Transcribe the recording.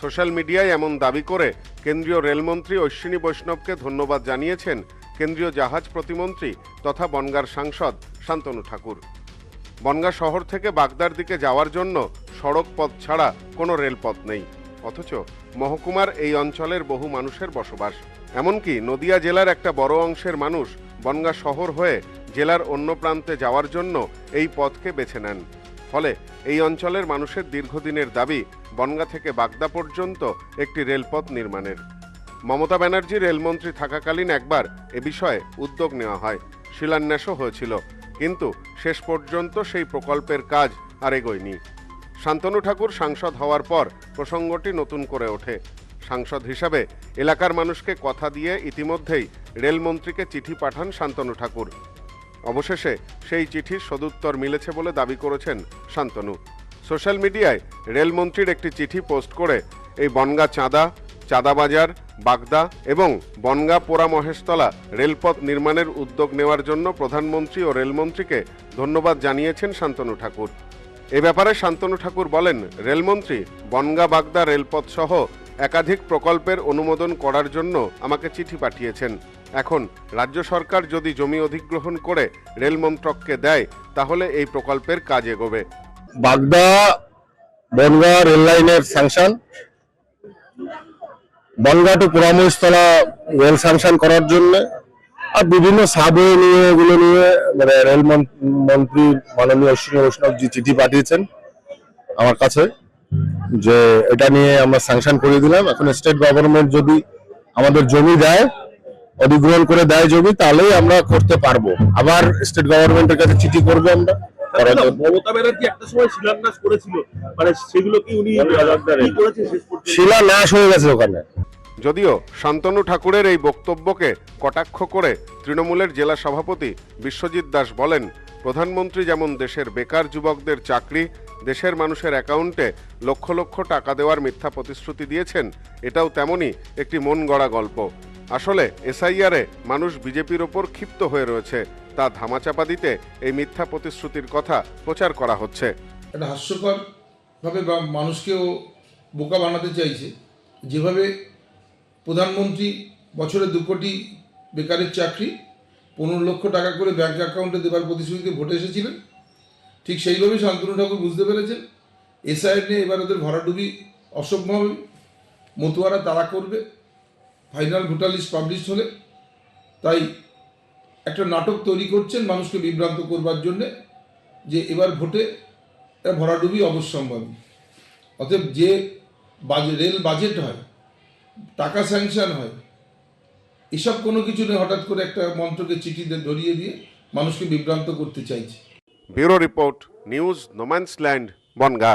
Social মিডিয়ায় এমন দাবি করে কেন্দ্রীয় রেলমন্ত্রী অশ্বিনী বৈষ্ণবকে ধন্যবাদ জানিয়েছেন কেন্দ্রীয় জাহাজ প্রতিমন্ত্রী তথা বনগার সাংসদ শান্তনু ঠাকুর। বনগা শহর থেকে বাগদার দিকে যাওয়ার জন্য সড়ক পথ ছাড়া কোনো রেলপথ নেই। অথচ মহকুমার এই অঞ্চলের বহু মানুষের বসবাস। এমনকি নদিয়া জেলার একটা বড় অংশের মানুষ বনগা শহর হয়ে জেলার অন্য প্রান্তে যাওয়ার জন্য এই পথকে বেছে নেন। ফলে এই অঞ্চলের মানুষের দীর্ঘদিনের দাবি বনগা থেকে বাগদা পর্যন্ত একটি রেলপথ নির্মাণের। মমতা ব্যানার্জি রেলমন্ত্রী থাকাকালীন একবার এ বিষয়ে উদ্যোগ নেওয়া হয়। শিলান্যাসও হয়েছিল। কিন্তু শেষ পর্যন্ত সেই প্রকল্পের কাজ আর এগোয়নি। শান্তনু ঠাকুর সাংসদ হওয়ার পর প্রসঙ্গটি নতুন করে ওঠে। সাংসদ হিসাবে এলাকার মানুষকে কথা দিয়ে ইতিমধ্যেই রেলমন্ত্রীকে চিঠি পাঠান শান্তনু ঠাকুর। অবশেষে সেই চিঠির সদুত্তর মিলেছে বলে দাবি করেছেন শান্তনু। সোশ্যাল মিডিয়ায় রেলমন্ত্রীর একটি চিঠি পোস্ট করে এই বনগা চাঁদা চাঁদাবাজার বাগদা এবং বনগা পোড়া মহেশতলা রেলপথ নির্মাণের উদ্যোগ নেওয়ার জন্য প্রধানমন্ত্রী ও রেলমন্ত্রীকে ধন্যবাদ জানিয়েছেন শান্তনু ঠাকুর। এ ব্যাপারে শান্তনু ঠাকুর বলেন, রেলমন্ত্রী, বনগা বাগদা রেলপথ সহ একাধিক প্রকল্পের অনুমোদন করার জন্য আমাকে চিঠি পাঠিয়েছেন। এখন রাজ্য সরকার যদি জমি অধিগ্রহণ করে রেল মন্ত্রককে দেয়, তাহলে এই প্রকল্পের কাজ এগোবে। বাগদা বনগা রেল লাইনের sanction. Bangaon to Puramahishtala rail sanction করার জন্য আর বিভিন্ন সাবওয়ে নিয়ে, এগুলো নিয়ে মানে রেল মন- মন্ত্রী মাননীয় অশ্বিনী বৈষ্ণব জি চিঠি পাঠিয়েছেন আমার কাছে যে এটা নিয়ে আমরা স্যাংশন করে দিলাম। এখন স্টেট গভর্নমেন্ট যদি আমাদের জমি দেয় অধিগ্রহণ করে দেয় জমি তাহলেই আমরা করতে পারব। আবার স্টেট গভর্নমেন্টের কাছে চিঠি করব আমরা। করার না, জন্য। মমতা ব্যানার্জি একটা সময় শিলান্যাস করেছিল। মানে সেগুলো কি উনি হয়ে গেছে ওখানে। যদিও শান্তনু ঠাকুরের এই বক্তব্যকে কটাক্ষ করে তৃণমূলের জেলা সভাপতি বিশ্বজিৎ দাস বলেন প্রধানমন্ত্রী যেমন দেশের বেকার যুবকদের চাকরি দেশের মানুষের অ্যাকাউন্টে লক্ষ লক্ষ টাকা দেওয়ার মিথ্যা প্রতিশ্রুতি দিয়েছেন এটাও তেমনই একটি মন গড়া গল্প। আসলে এসআইআরে মানুষ বিজেপির ওপর ক্ষিপ্ত হয়ে রয়েছে। তা ধামাচাপা দিতে এই মিথ্যা প্রতিশ্রুতির কথা প্রচার করা হচ্ছে। একটা হাস্যকর ভাবে মানুষকেও বোকা বানাতে চাইছে। যেভাবে প্রধানমন্ত্রী বছরে দু কোটি বেকারের চাকরি, পনেরো লক্ষ টাকা করে ব্যাংক অ্যাকাউন্টে দেবার প্রতিশ্রুতিতে ভোটে এসেছিলেন, ঠিক সেইভাবেই শান্তনু ঠাকুর বুঝতে পেরেছেন, এসআইআর নিয়ে এবার ওদের ভরাডুবি অসম্ভব মতুয়ারা তারা করবে। ফাইনাল ভোটার লিস্ট পাবলিশ হলে তাই একটা নাটক তৈরি করছেন মানুষকে বিভ্রান্ত করবার জন্যে যে এবার ভোটে ভরাডুবি অবশ্যম্ভাবী। অতএব যে বাজে, রেল বাজেট হয়, টাকা স্যাংশন হয়, এসব কোনো কিছু নেই হঠাৎ করে একটা মন্ত্রকে চিঠি ধরিয়ে দিয়ে মানুষকে বিভ্রান্ত করতে চাইছে। Bureau report, news, no man's land, Bangaon.